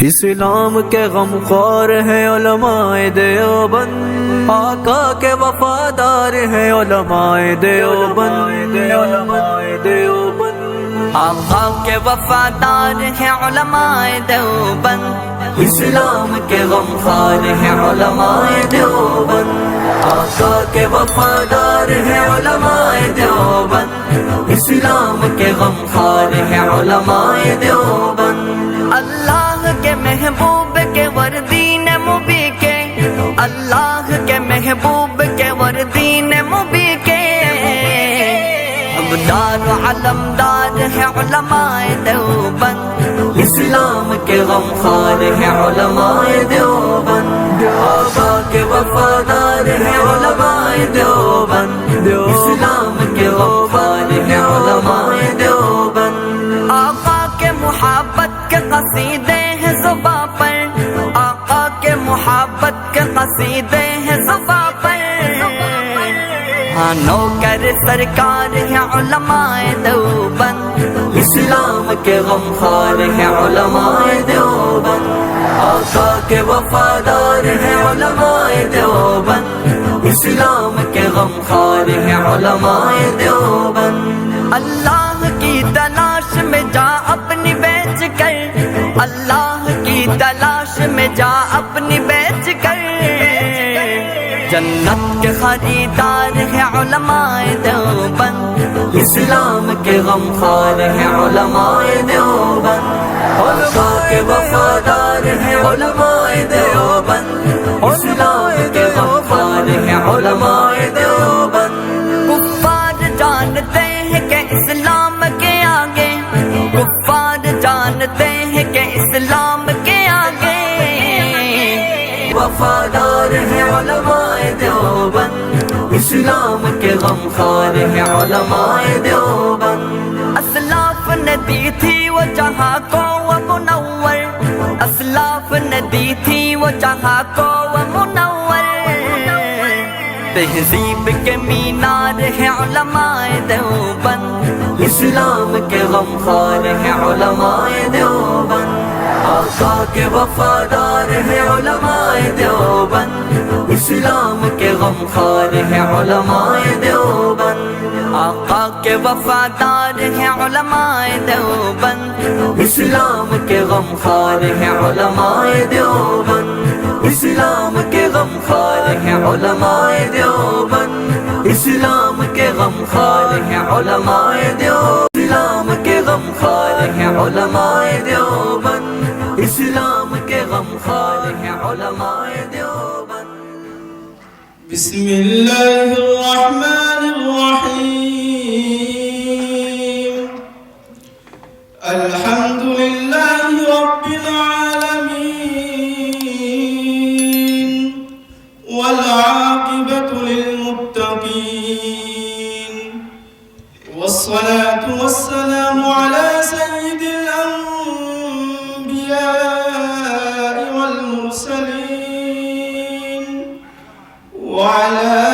اسلام کے غمخوار ہیں علماء دیوبند۔ آقا کے وفادار ہیں علماء دیوبند۔ دیوبند آقا کے وفادار ہیں علماء دیوبند۔ اسلام کے غمخوار ہیں علماء دیوبند۔ آقا کے وفادار ہیں علماء دیوبند۔ اسلام کے غمخوار ہیں علماء دیوبند۔ محبوب کے وردین مبی کے اللہ کے محبوب کے وردین مبی کے ہم دار علم دار ہے علماء دیوبند۔ اسلام کے غمخار ہے علماء دیوبند۔ آبا کے وفادار ہے علماء دیوبند۔ اسلام کے غمخار ہے علماء دیوبند۔ آبا کے محبت کے قصیدے محبت کے قصیدے ہیں زبا پر ہاں نوکر سرکار ہیں علماء دیوبند۔ اسلام کے غمخار ہیں علماء دیوبند۔ آقا کے وفادار ہیں علماء دیوبند۔ اسلام کے غمخار ہیں علماء دیوبند۔ اللہ کی تلاش میں جا اپنی بیچ کر اللہ کی تلاش میں جا اپنی بیچ جنت کے خریدار ہیں علماء دیوبند، اسلام کے غمخوار ہیں علماء دیوبند، علماء کے وفادار ہیں علماء دیوبند، اسلام کے غمخوار ہیں علماء دیوبند۔ کفار جانتے ہیں کہ اسلام کے آگے، کفار جانتے ہیں کہ اسلام کے آگے۔ وفادار ہیں علماء دیوبند اسلام کے غم خار ہے علماء دیوبند اسلاف ندی تھی وہ جہاں کو وہ منور۔ اسلاف ندی تھی وہ جہاں کو وہ منور۔ تہذیب کے مینار ہے علماء دیوبند اسلام کے غم خار ہے علماء دیوبند آقا کے وفادار ہیں علماء دیوبند۔ اسلام کے غمخوار ہے علماء دیوبند۔ آقا کے وفادار ہیں علماء دیوبند۔ اسلام کے غمخوار ہیں علماء دیوبند۔ اسلام کے غمخوار ہیں علماء دیوبند۔ اسلام کے غمخوار ہے علماء دیوبند۔ اسلام کے غمخوار ہیں علماء دیوبند۔ علماء ذيوبا بسم الله الرحمن الرحيم. الحمد والمرسلين وعلى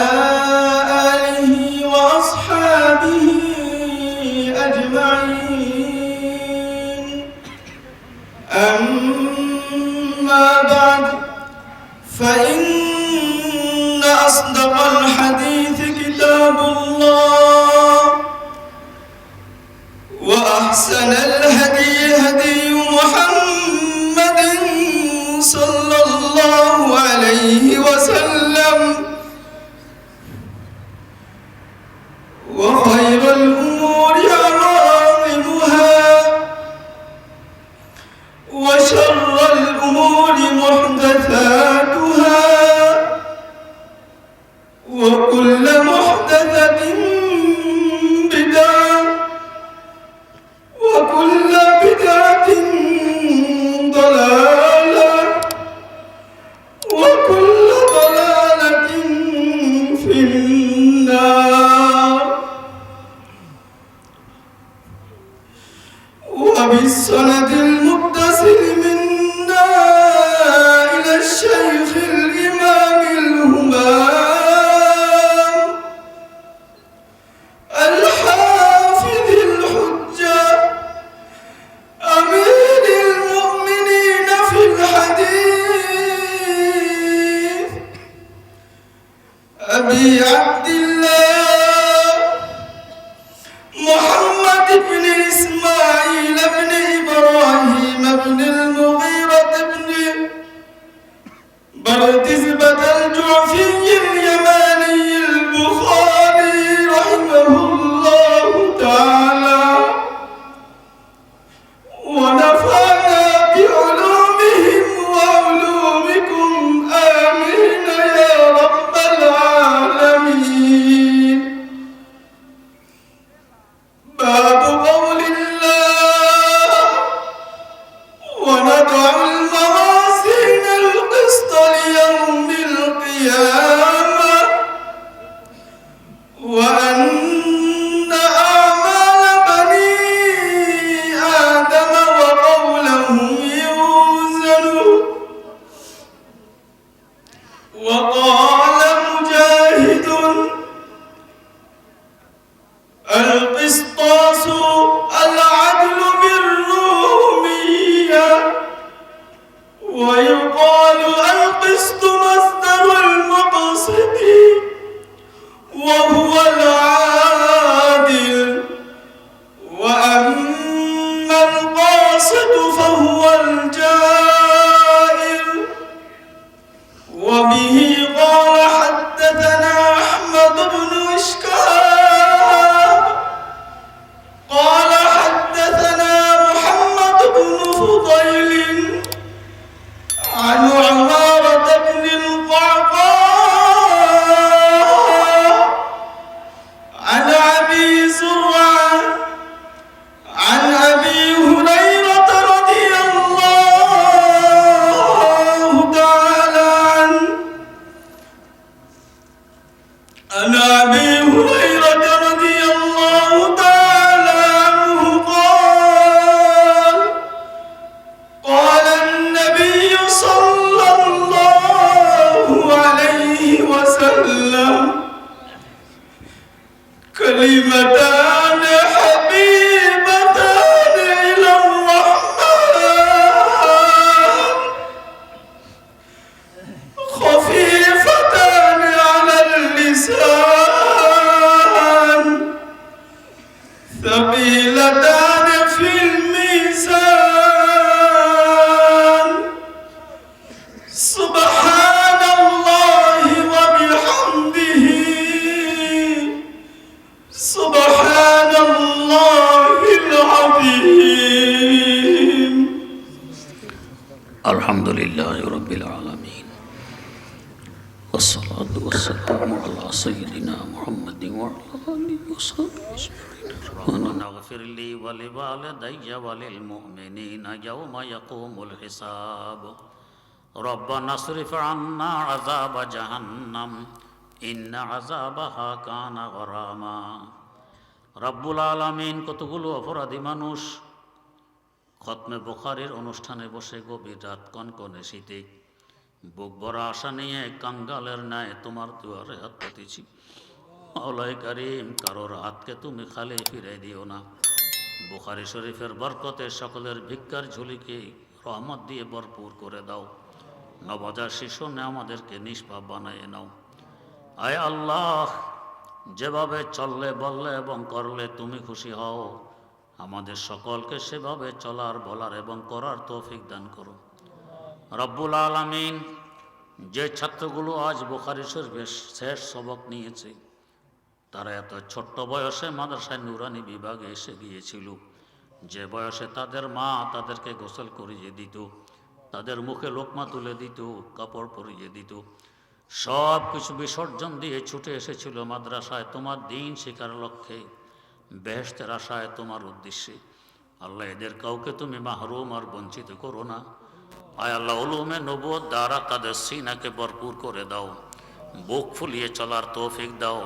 وبالسند المتصل منا إلى الشيخ وبه أجمعين اغفر لي ولوالدي وللمؤمنين يوم يقوم الحساب ربنا اصرف عنا عذاب جهنم إن عذابها كان غراما রব্বুল আলমিন কতগুলো অপরাধী মানুষ খতমে বুখারির অনুষ্ঠানে বসে গভীর রাত কনকনে শীতে বুক ভরা আশা নিয়ে কাঙ্গালের ন্যায় তোমার দুয়ারে হাত পেতেছি মাওলাই করিম, কারোর হাতকে তুমি খালি ফিরে দিও না। বুখারি শরীফের বরকতে সকলের ভিক্ষার ঝুলিকে রহমত দিয়ে ভরপুর করে দাও। নবজার শিশু নে আমাদেরকে নিষ্পাপ বানায় নাও। আয় আল্লাহ, যেভাবে চললে, বললে এবং করলে তুমি খুশি হও। আমাদের সকলকে সেভাবে চলার, বলার এবং করার তৌফিক দান করো। রব্বুল আলমিন যে ছাত্রগুলো আজ বোখারি শরীফের শেষ সবক নিয়েছে তারা এত ছোট্ট বয়সে মাদ্রাসায় নুরানি বিভাগে এসে গিয়েছিল। যে বয়সে তাদের মা তাদেরকে গোসল করিয়ে দিত, তাদের মুখে লোকমা তুলে দিত, কাপড় পরিয়ে দিত। সব কিছু বিসর্জন দিয়ে ছুটে এসেছিল মাদ্রাসায়। তোমার দিন শিকার লক্ষ্যে বেহেস্তের আশায় তোমার উদ্দেশ্যে। আল্লাহ, এদের কাউকে তুমি মাহরুম আর বঞ্চিত করো না। আয় আল্লাহ, উলুমে নব দ্বারা তাদের সিনাকে ভরপুর করে দাও। বুক ফুলিয়ে চলার তৌফিক দাও।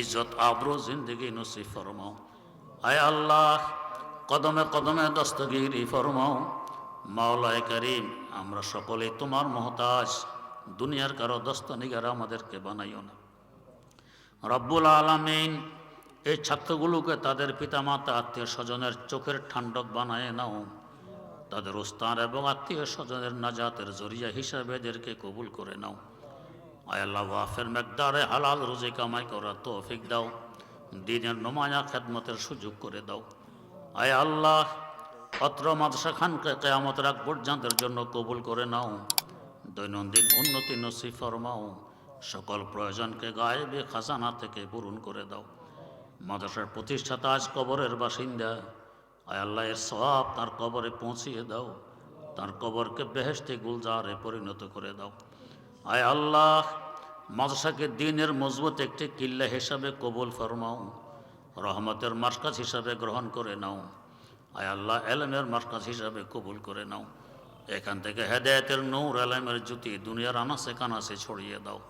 ইজ্জত আবরু জিন্দগি নসিব ফরমাও। আয় আল্লাহ, কদমে কদমে দস্তগিরি ফরমাও। মাওলায় করিম, আমরা সকলে তোমার মহতাজ। দুনিয়ার কারও দস্তনিগার আমাদেরকে বানাইও না। রব্বুল আলমিন, এই ছাত্রগুলোকে তাদের পিতামাতা, আত্মীয় স্বজনের চোখের ঠান্ডক বানায় নাও। তাদের উস্তান এবং আত্মীয় স্বজনের নাজাতের জরিয়া হিসাবে এদেরকে কবুল করে নাও। আল্লাহ, ওয়াফের মেকদারে হালাল রুজি কামাই করার তৌফিক দাও, দিনের নমায়া খেদমতের সুযোগ করে দাও। আয় আল্লাহ, অত্র মাদ্রাসা খানকে কেয়ামত রাখ পর্যন্তের জন্য কবুল করে নাও, দৈনন্দিন উন্নতি নসি ফরমাও, সকল প্রয়োজনকে গায়েবে খাজানা থেকে পূরণ করে দাও। মাদ্রাসার প্রতিষ্ঠাতা আজ কবরের বাসিন্দা, আয় আল্লাহ, এর সব তার কবরে পৌঁছিয়ে দাও, তার কবরকে বেহেস্তে গুলজারে পরিণত করে দাও। আয় আল্লাহ, মাদ্রাসাকে দিনের মজবুত একটি কিল্লা হিসাবে কবুল ফরমাও, রহমতের মার্কাজ হিসাবে গ্রহণ করে নাও। আয় আল্লাহ, এলমের মার্কাজ হিসাবে কবুল করে নাও। এখান থেকে হেদায়তের নৌর, এলমের জ্যোতি দুনিয়ার আনাসে কানাসে ছড়িয়ে দাও।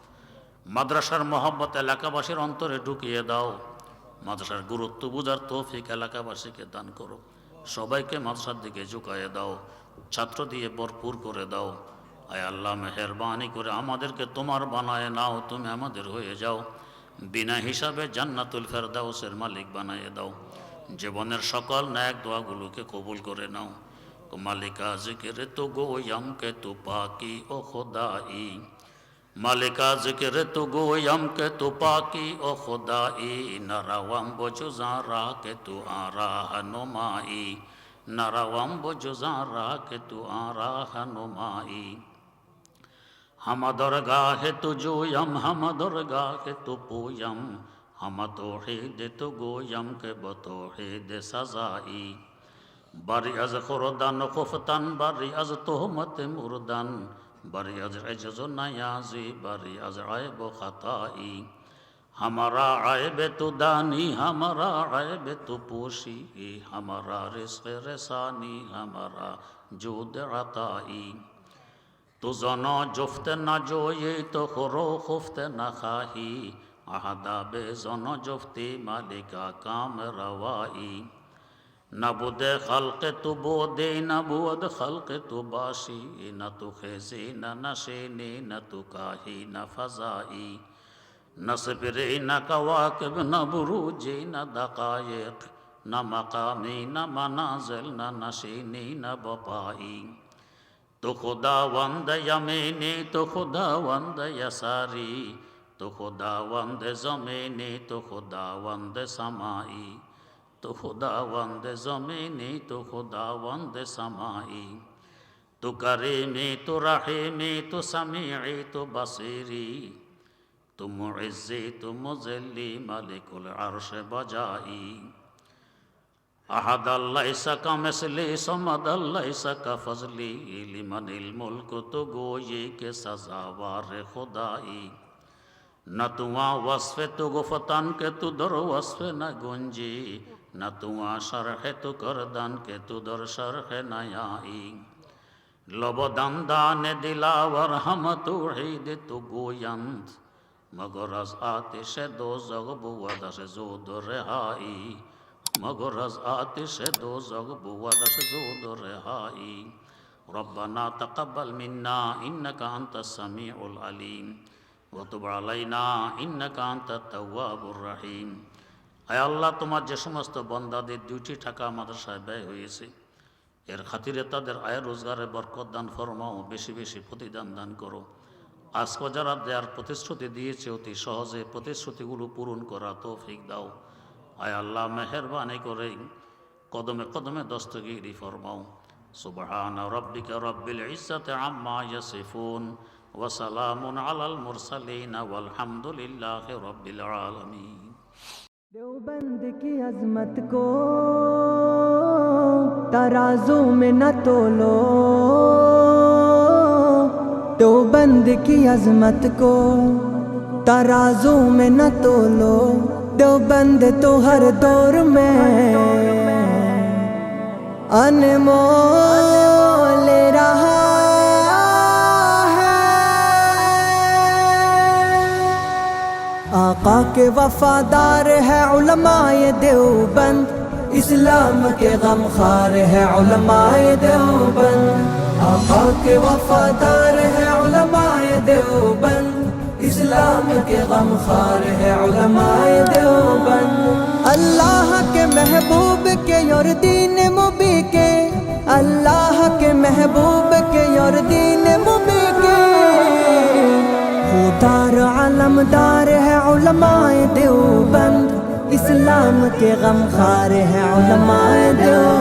মাদ্রাসার মহব্বত এলাকাবাসীর অন্তরে ঢুকিয়ে দাও। মাদ্রাসার গুরুত্ব বুঝার তৌফিক এলাকাবাসীকে দান করো। সবাইকে মাদ্রাসার দিকে ঝুঁকাইয়ে দাও। ছাত্র দিয়ে ভরপুর করে দাও। আয় আল্লাহ, মেহরবানি করে আমাদেরকে তোমার বানায় নাও, তুমি আমাদের হয়ে যাও। বিনা হিসাবে জান্নাতুল ফেরদাউসের মালিক বানায় দাও। জীবনের সকল ন্যাক দোয়াগুলোকে কবুল করে নাও। মালিকা জিকির তো গোয়াম কে তু পাকি, ও খোদাই। মালিকা জিকির তো গোয়াম কে তু পাকি, ও খোদাই। নারাওয়াম বজুজা রা কে তু আরা হনুমাই। নারাওয়াম বজুজা রা কে তু আরা हम दरगाह तु जोयम हम दरगाह तु पूयम हम तोहीद तु गोयम के बतोहीद सजाई बारी अज खुरदान खुफतन बारी अज तोहमत मुरदन बारी अज अजज नयाजी बारी अज आयब खताई हमारा आयब तु दानी हमारा आयब तु पोशी हमारा रिस्क रसानी हमारा जूद তু জন জফতে না জয়ে তো খরো খফতে না খাহি আহাদাবে জন জফতি মালিকা কাম রওয়াই نبود خلق تو بودی نبود خلق تو باشی نہ تو خیزی نہ نشینی نہ تو کاہی نہ فضائی نہ سپری نہ کواکب نہ بروجی نہ دقائق نہ مقامی نہ منازل نہ نشینی نہ بپائی তো খোদা ওয়ান্দে ইয়ামেনে তো খোদা ওয়ান্দে ইয়াসারি তো খোদা ওয়ান্দে জমেনে, তো খোদা ওয়ান্দে সামাই। তো খোদা ওয়ান্দে জমেনে, তো খোদা ওয়ান্দে সামাই। তো কারে মে তো রাহে মে তো সামি তো বাসেরি। তো মুআজ্জি তো মুজাল্লি, মালিকুল আরশে বাজাই। আহাদ আল্লাহ ইসাকা মেসলি সমাদ আল্লাহ ইসাকা ফজলি লিমান ইল মুলক তো গোয়ে কে সাজাওয়ার খোদাই। না তুয়া ওয়াসফে তো গোফতান কে তু ধর ওয়াসফে না গঞ্জি, না তুয়া সরহে তু করদান কে তু ধর সরহে না আই লবদান দানে দিলাওয়ার হাম তু হিদ তু গোয়ন্ত মগর আতিশে দো জগবু আদাশে জো দো রেহাই مگر از آتش دوزخ بود از زود رهایی ربنا تقبل منا إنك أنت السميع العليم وتب علينا إنك أنت التواب الرحيم আয় আল্লাহ তোমার যে সমস্ত বন্দাদের দুইটি টাকা মাদ্রাসায় ব্যয় হয়েছে এর খাতিরে তাদের আয় রোজগারে বরকত দান ফরমাও বেশি বেশি প্রতিদান দান করো আজকে যারা দেওয়ার প্রতিশ্রুতি দিয়েছে অতি সহজে প্রতিশ্রুতিগুলো পূরণ করা তৌফিক দাও আয় আল্লাহ মেহরবানি করে কদমে কদমে দস্তগিরি ফরমাও। সুবহান রব্বিকা রব্বিল ইজ্জাতি আম্মা ইয়াসিফুন ওয়া সালামুন আলাল মুরসালিন ওয়াল হামদুলিল্লাহি রব্বিল আলামিন। দেওবন্দ কি আজমত কো, তারাজু মে না তোলো। দেওবন্দ কি আজমত কো, তারাজু মে না তোলো। دو بند تو ہر دور میں انمول رہا ہے۔ آقا کے وفادار ہے علماء دیوبند، اسلام کے غمخار ہے علماء دیوبند۔ آقا کے وفادار ہے علماء دیوبند اسلام کے غم خار ہے علماء دیوبند۔ اللہ کے محبوب کے اور دین مبی کے۔ اللہ کے محبوب کے اور دین مبی کے۔ خودار علم دار ہے علماء دیوبند۔ اسلام کے غم خار ہے علماء دیوبند۔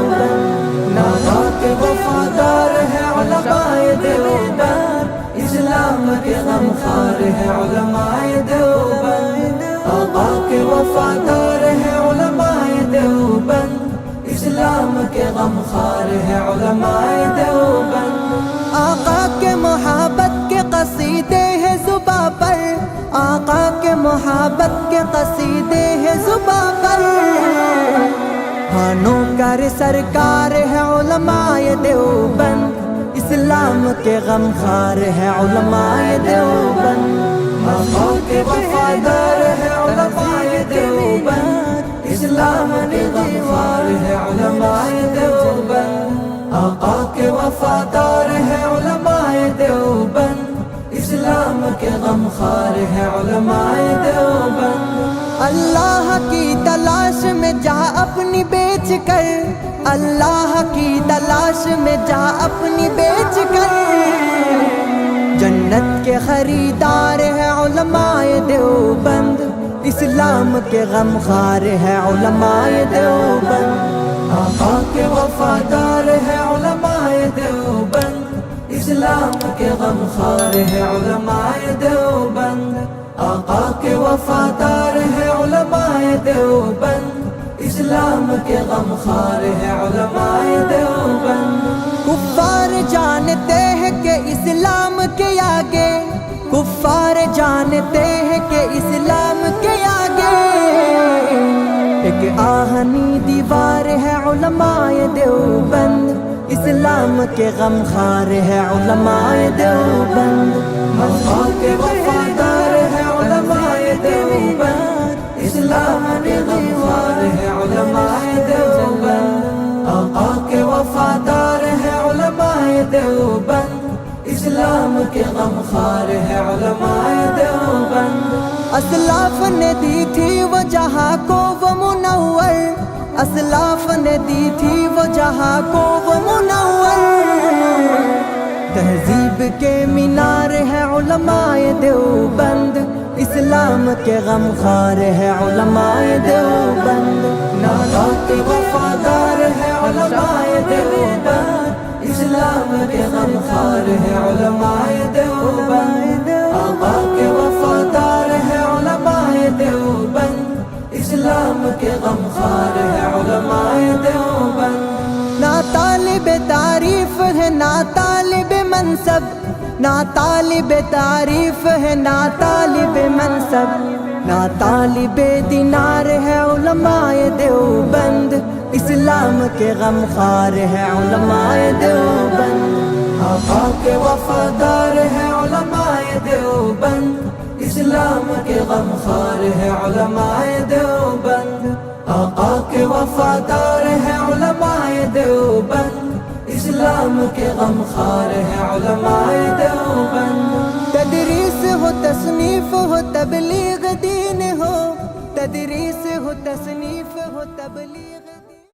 کے غمخار ہے، علماء دیوبند۔ آقا کے وفادار ہے، علماء دیوبند۔ اسلام کے غمخار ہے، علماء دیوبند۔ آقا کے محبت کے قصیدے ہے زباں پر۔ آقا کے محبت کے قصیدے ہے زباں پر۔ ہانوں کر سرکار ہے، علماء دیوبند۔ اسلام کے غم خار ہے علماء دیوبند. وفا کے وفادار ہے علماء دیوبند. اسلام دیوار ہے علماء دیوبند. آقا کے وفادار ہے علماء دیوبند. اسلام کے غم خار ہے علماء دیوبند. اللہ کی تلاش میں جا اپنی بیچ کر، اللہ کی تلاش میں جا اپنی بیچ کر۔ جنت کے خریدار ہے علماء دیوبند، اسلام کے غم خار ہے علماء دیوبند۔ آقا کے وفادار ہے علماء دیوبند، اسلام کے غم خار ہے علماء دیوبند۔ آقا کے وفادار ہے علماء دیوبند اسلام کے غمخوار ہے علماء دیوبند۔ کفار جانتے ہیں کہ اسلام کے آگے کفار جانتے ہیں کہ اسلام کے آگے۔ ایک آہنی دیوار ہے علماء دیوبند اسلام کے غمخوار ہے علماء دیوبند۔ آقا کے کے ہے علماء دیوبند۔ آقا کے وفادار ہے علماء دیوبند۔ اسلام کے ہے علماء دیوبند۔ اسلاف نے دی تھی وجہ کو وہ منور۔ اسلاف نے دی تھی وجہ کو وہ منور۔ تہذیب کے مینار ہے علماء دیوبند۔ اسلام کے غم خار ہے علماء دیوبند. نالات وفادار ہے علماء دیوبند. اسلام کے غم خار ہے علماء دیوبند. آقا کے وفادار ہے علماء دیوبند. اسلام کے غم خار ہے علماء دیوبند. نا طالب تعریف ہے نہ طالب तालिब मनसब ना तालिब तारीफ है ना तालिब मनसब ना तालिब दिनार है उलमाए देवबंद इस्लाम के गमखार है उलमाए देवबंद आका के वफादार है उलमाए देवबंद इस्लाम के गमखार है उलमाए देवबंद आका के वफादार है उलमाए देवबंद اسلام کے غم خار ہے علماء دیوبند۔ تدریس ہو تصنیف ہو تبلیغ دین ہو۔ تدریس ہو تصنیف ہو تبلیغ